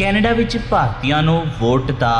Canada ਵਿੱਚ ਭਾਰਤੀਆਂ ਨੂੰ ਵੋਟ ਦਾ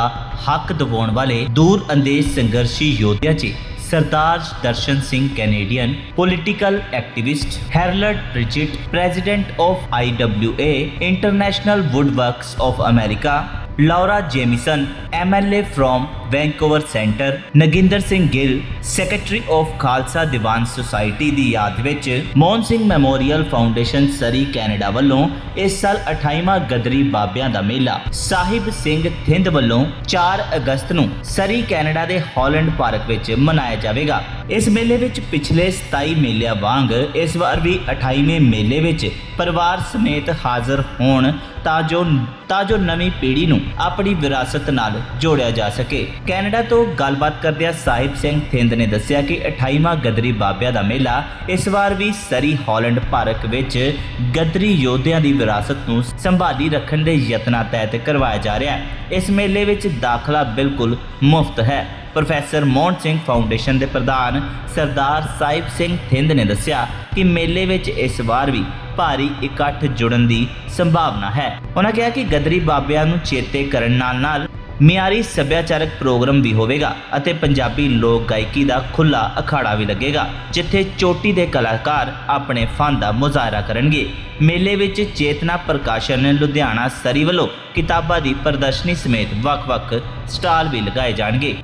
ਹੱਕ ਦਿਵਾਉਣ ਵਾਲੇ ਦੂਰ ਅੰਦੇਸ਼ ਸੰਘਰਸ਼ੀ ਯੋਧਿਆਂ 'ਚ Sardar Darshan Singh Canadian political activist Harold Pritchett president of IWA international woodworkers of America ਲਾura Jamieson MLA from Vancouver centre Nagindar Singh Gill secretary of Khalsa Diwan society ਦੀ ਯਾਦ ਵਿੱਚ Mohan Singh memorial foundation Surrey Canada ਵੱਲੋਂ ਇਸ ਸਾਲ 28ਵਾਂ ਗਦਰੀ ਬਾਬਿਆਂ ਦਾ ਮੇਲਾ ਸਾਹਿਬ ਸਿੰਘ ਥਿੰਦ ਵੱਲੋਂ 4 ਅਗਸਤ ਨੂੰ ਸਰੀ ਕੈਨੇਡਾ ਦੇ ਹਾਲੈਂਡ ਪਾਰਕ ਵਿੱਚ ਮਨਾਇਆ ਜਾਵੇਗਾ। ਇਸ ਮੇਲੇ ਵਿੱਚ ਪਿਛਲੇ 27 ਮੇਲਿਆਂ ਵਾਂਗ ਇਸ ਵਾਰ ਵੀ 28ਵੇਂ ਮੇਲੇ ਵਿੱਚ ਪਰਿਵਾਰ ਸਮੇਤ ਹਾਜ਼ਰ ਹੋਣ ਤਾਂ ਜੋ ਤਾਂ ਜੋ ਨਵੀਂ ਪੀੜ੍ਹੀ ਨੂੰ ਆਪਣੀ ਵਿਰਾਸਤ ਨਾਲ ਜੋੜਿਆ ਜਾ ਸਕੇ। ਕੈਨੇਡਾ ਤੋਂ ਗੱਲਬਾਤ ਕਰਦਿਆਂ ਸਾਹਿਬ ਸਿੰਘ ਥਿੰਦ ਨੇ ਦੱਸਿਆ ਕਿ 28ਵਾਂ ਗਦਰੀ ਬਾਬਿਆਂ ਦਾ ਮੇਲਾ ਇਸ ਵਾਰ ਵੀ ਸਰੀ ਹਾਲੈਂਡ ਪਾਰਕ ਵਿੱਚ ਗਦਰੀ ਯੋਧਿਆਂ ਦੀ ਵਿਰਾਸਤ ਨੂੰ ਸੰਭਾਲੀ ਰੱਖਣ ਦੇ ਯਤਨਾਂ ਤਹਿਤ ਕਰਵਾਇਆ ਜਾ ਰਿਹਾ ਹੈ। ਇਸ ਮੇਲੇ ਵਿੱਚ ਦਾਖਲਾ ਬਿਲਕੁਲ ਮੁਫਤ ਹੈ। ਪ੍ਰੋਫੈਸਰ ਮੋਹਨ ਸਿੰਘ ਫਾਊਂਡੇਸ਼ਨ ਦੇ ਪ੍ਰਧਾਨ ਸਰਦਾਰ ਸਾਹਿਬ ਸਿੰਘ ਥਿੰਦ ਨੇ ਦੱਸਿਆ ਕਿ ਮੇਲੇ ਵਿੱਚ ਇਸ ਵਾਰ ਵੀ ਭਾਰੀ ਇਕੱਠ ਜੁੜਨ ਦੀ ਸੰਭਾਵਨਾ ਹੈ। ਉਹਨਾਂ ਕਿਹਾ ਕਿ ਗਦਰੀ ਬਾਬਿਆਂ ਨੂੰ ਚੇਤੇ ਕਰਨ ਨਾਲ ਨਾਲ ਮਿਆਰੀ ਸੱਭਿਆਚਾਰਕ ਪ੍ਰੋਗਰਾਮ ਵੀ ਹੋਵੇਗਾ ਅਤੇ ਪੰਜਾਬੀ ਲੋਕ ਗਾਇਕੀ ਦਾ ਖੁੱਲਾ ਅਖਾੜਾ ਵੀ ਲੱਗੇਗਾ, ਜਿੱਥੇ ਚੋਟੀ ਦੇ ਕਲਾਕਾਰ ਆਪਣੇ ਫਨ ਦਾ ਮੁਜ਼ਾਹਰਾ ਕਰਨਗੇ। ਮੇਲੇ ਵਿੱਚ ਚੇਤਨਾ ਪ੍ਰਕਾਸ਼ਨ, ਲੁਧਿਆਣਾ ਸਰੀ ਵੱਲੋਂ ਕਿਤਾਬਾਂ ਦੀ ਪ੍ਰਦਰਸ਼ਨੀ ਸਮੇਤ ਵੱਖ-ਵੱਖ ਸਟਾਲ ਵੀ ਲਗਾਏ ਜਾਣਗੇ।